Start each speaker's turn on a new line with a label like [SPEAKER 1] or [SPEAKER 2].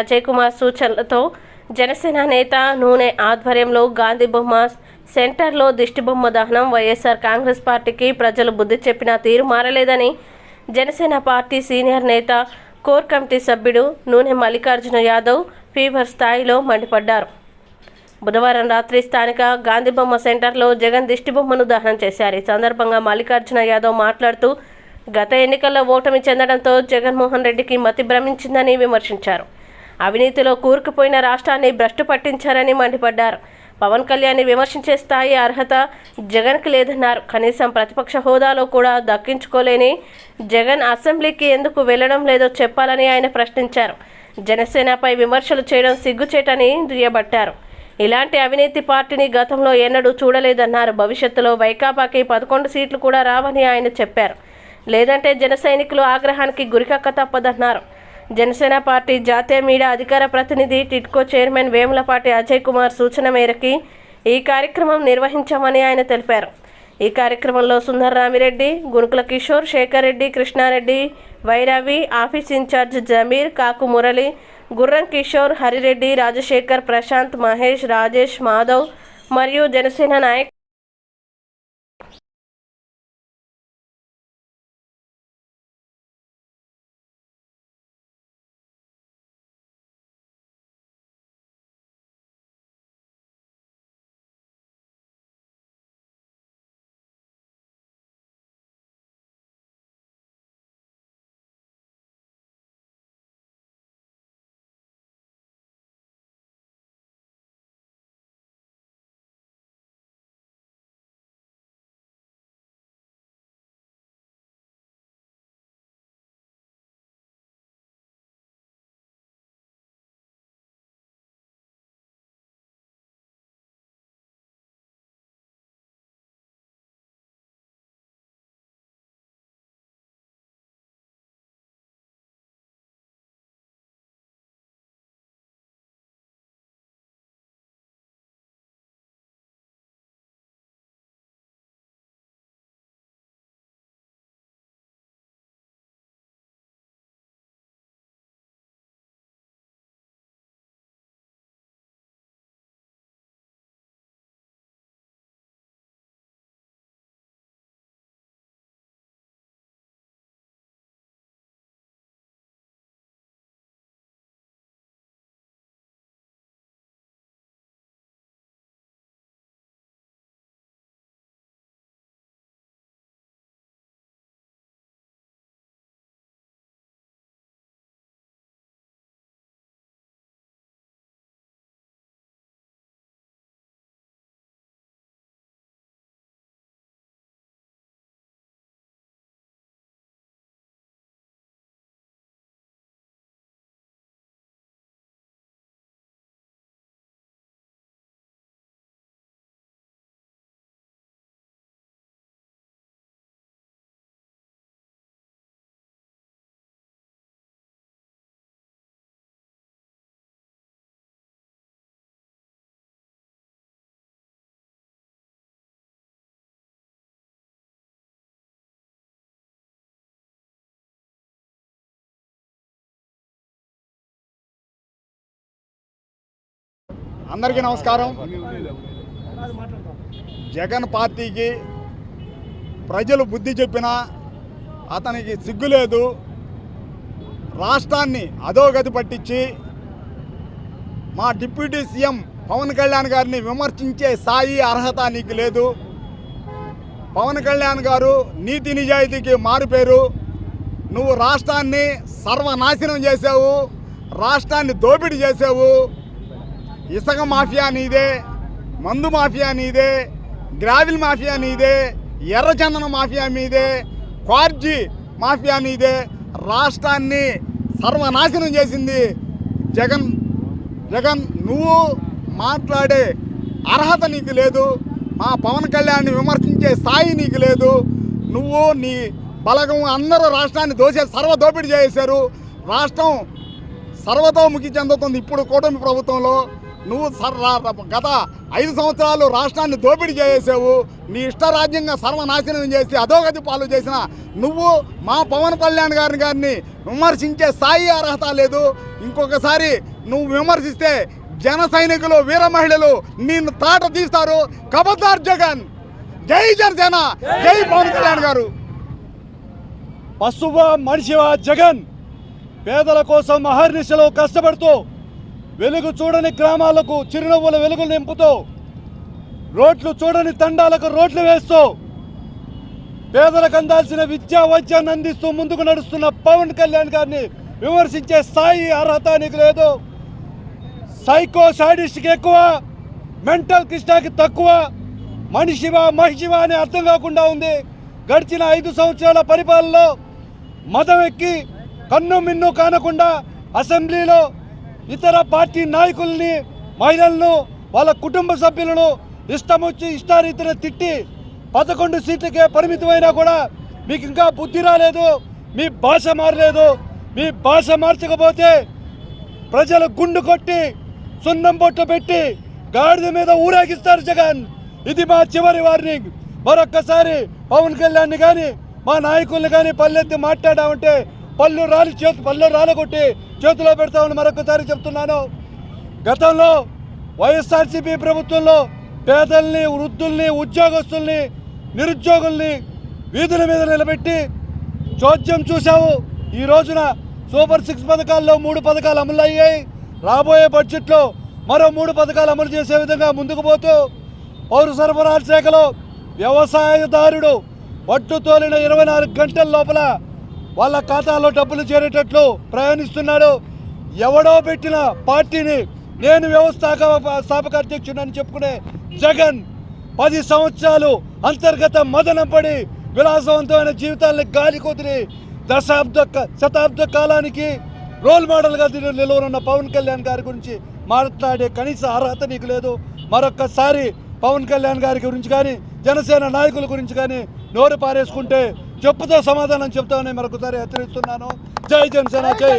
[SPEAKER 1] అజయ్ కుమార్ సూచనలతో జనసేన నేత నూనె ఆధ్వర్యంలో గాంధీ బొమ్మ సెంటర్లో దిష్టిబొమ్మ దహనం వైఎస్ఆర్ కాంగ్రెస్ పార్టీకి ప్రజలు బుద్ధి చెప్పిన తీరు మారలేదని జనసేన పార్టీ సీనియర్ నేత కోర్ కమిటీ సభ్యుడు నూనె మల్లికార్జున యాదవ్ ఫీవర్ స్థాయిలో మండిపడ్డారు. బుధవారం రాత్రి స్థానిక గాంధీబొమ్మ సెంటర్లో జగన్ దిష్టిబొమ్మను దహనం చేశారు. ఈ సందర్భంగా మల్లికార్జున యాదవ్ మాట్లాడుతూ గత ఎన్నికల్లో ఓటమి చెందడంతో జగన్మోహన్ రెడ్డికి మతి భ్రమించిందని విమర్శించారు. అవినీతిలో కూరుకుపోయిన రాష్ట్రాన్ని భ్రష్టు పట్టించారని మండిపడ్డారు. పవన్ కళ్యాణ్ని విమర్శించే స్థాయి అర్హత జగన్కి లేదన్నారు. కనీసం ప్రతిపక్ష హోదాలో కూడా దక్కించుకోలేని జగన్ అసెంబ్లీకి ఎందుకు వెళ్ళడం లేదో చెప్పాలని ఆయన ప్రశ్నించారు. జనసేనపై విమర్శలు చేయడం సిగ్గుచేటని దుయ్యబట్టారు. ఇలాంటి అవినీతి పార్టీని గతంలో ఎన్నడూ చూడలేదన్నారు. భవిష్యత్తులో వైకాపాకి పదకొండు సీట్లు కూడా రావని ఆయన చెప్పారు. లేదంటే జన సైనికులు ఆగ్రహానికి గురికక్క తప్పదన్నారు. జనసేన పార్టీ జాతీయ మీడియా అధికార ప్రతినిధి టిట్కో చైర్మన్ వేములపాటి అజయ్ కుమార్ సూచన మేరకి ఈ కార్యక్రమం నిర్వహించామని ఆయన తెలిపారు. ఈ కార్యక్రమంలో సుందర్ రామిరెడ్డి గునుకుల కిషోర్ శేఖర్ రెడ్డి కృష్ణారెడ్డి వైరవి ఆఫీస్ ఇన్ఛార్జ్ జమీర్ కాకు మురళి గుర్రం కిషోర్ హరిరెడ్డి రాజశేఖర్ ప్రశాంత్ మహేష్ రాజేష్ మాధవ్ మరియు జనసేన నాయక్
[SPEAKER 2] అందరికీ నమస్కారం. జగన్ పార్టీకి ప్రజలు బుద్ధి చెప్పినా అతనికి సిగ్గు లేదు. రాష్ట్రాన్ని అధోగతి పట్టించి మా డిప్యూటీ సీఎం పవన్ కళ్యాణ్ గారిని విమర్శించే స్థాయి అర్హత నీకు లేదు. పవన్ కళ్యాణ్ గారు నీతి నిజాయితీకి మారుపేరు. నువ్వు రాష్ట్రాన్ని సర్వనాశనం చేసావు రాష్ట్రాన్ని దోపిడీ చేసావు ఇసుక మాఫియా నీదే మందు మాఫియా నీదే గ్రావిల్ మాఫియా నీదే ఎర్రచందన మాఫియా మీదే క్వార్జీ మాఫియా నీదే. రాష్ట్రాన్ని సర్వనాశనం చేసింది జగన్. జగన్ నువ్వు మాట్లాడే అర్హత నీకు లేదు మా పవన్ కళ్యాణ్ని విమర్శించే స్థాయి నీకు లేదు నువ్వు నీ బలగం అందరూ రాష్ట్రాన్ని దోసే సర్వ దోపిడీ చేశారు రాష్ట్రం సర్వతోముఖి చెందుతుంది ఇప్పుడు కూటమి ప్రభుత్వంలో. నువ్వు సర్రా గత ఐదు సంవత్సరాలు రాష్ట్రాన్ని దోపిడీ చేసేసావు. నీ ఇష్టరాజ్యంగా సర్వనాశనం చేసి అధోగతి పాలు చేసిన నువ్వు మా పవన్ కళ్యాణ్ గారిని గారిని విమర్శించే స్థాయి అర్హత లేదు. ఇంకొకసారి నువ్వు విమర్శిస్తే జన సైనికులు వీర మహిళలు నిన్ను తాట తీస్తారు. కబద్దార్ జగన్. జై జనసేన. జై పవన్ కళ్యాణ్ గారు.
[SPEAKER 3] పశువ మనిషివా జగన్? పేదల కోసం అహర్నిశలో కష్టపడుతూ వెలుగు చూడని గ్రామాలకు చిరునవ్వుల వెలుగులు నింపుతూ రోడ్లు చూడని తండాలకు రోడ్లు వేస్తూ పేదలకు అందాల్సిన విద్యా వైద్యాన్ని అందిస్తూ ముందుకు నడుస్తున్న పవన్ కళ్యాణ్ గారిని విమర్శించే స్థాయి అర్హత నీకు లేదు. సైకో సాడిస్ట్కి ఎక్కువ మెంటల్ కృష్ణకి తక్కువ మనిషివా మహిషివా అని అర్థం కాకుండా ఉంది. గడిచిన ఐదు సంవత్సరాల పరిపాలనలో మతం ఎక్కి కన్ను మిన్ను కానకుండా అసెంబ్లీలో ఇతర పార్టీ నాయకుల్ని మహిళలను వాళ్ళ కుటుంబ సభ్యులను ఇష్టం వచ్చి ఇష్టారీతిన తిట్టి పదకొండు సీట్లకే పరిమితమైనా కూడా మీకు ఇంకా బుద్ధి రాలేదు మీ భాష మారలేదు మీ భాష మార్చకపోతే ప్రజలు గుండు కొట్టి సున్నం బొట్టు పెట్టి గాడిద మీద ఊరేగిస్తారు జగన్. ఇది మా చివరి వార్నింగ్. మరొక్కసారి పవన్ కళ్యాణ్ని కానీ మా నాయకుల్ని కానీ పల్లెత్తి మాట్లాడామంటే పళ్ళు రాలి చేతు పళ్ళు రాలగొట్టి చేతిలో పెడతామని మరొకసారి చెప్తున్నాను. గతంలో వైఎస్ఆర్సీపీ ప్రభుత్వంలో పేదల్ని వృద్ధుల్ని ఉద్యోగస్తుల్ని నిరుద్యోగుల్ని వీధుల మీద నిలబెట్టి చోద్యం చూశావు. ఈ రోజున సూపర్ సిక్స్ పథకాల్లో మూడు పథకాలు అమలు అయ్యాయి రాబోయే బడ్జెట్లో మరో మూడు పథకాలు అమలు చేసే విధంగా ముందుకు పోతూ పౌర సరఫరాల శాఖలో వ్యవసాయదారుడు వడ్డు తోలిన ఇరవై నాలుగు గంటల లోపల వాళ్ళ ఖాతాలో డబ్బులు చేరేటట్లు ప్రయాణిస్తున్నాడు. ఎవడో పెట్టిన పార్టీని నేను వ్యవస్థాక స్థాపక అధ్యక్షుడని చెప్పుకునే జగన్ పది సంవత్సరాలు అంతర్గత మదనం పడి విలాసవంతమైన జీవితాన్ని గాలి కుదిరి దశాబ్ద శతాబ్ద కాలానికి రోల్ మోడల్గా దిలు- నిలువనున్న పవన్ కళ్యాణ్ గారి గురించి మాట్లాడే కనీస అర్హత నీకు లేదు. మరొక్కసారి పవన్ కళ్యాణ్ గారి గురించి కానీ జనసేన నాయకుల గురించి కానీ నోరు పారేసుకుంటే చెప్పుతో సమాధానం చెప్తామని మరొకసారి హెచ్చరిస్తున్నాను. జై జనసేన జై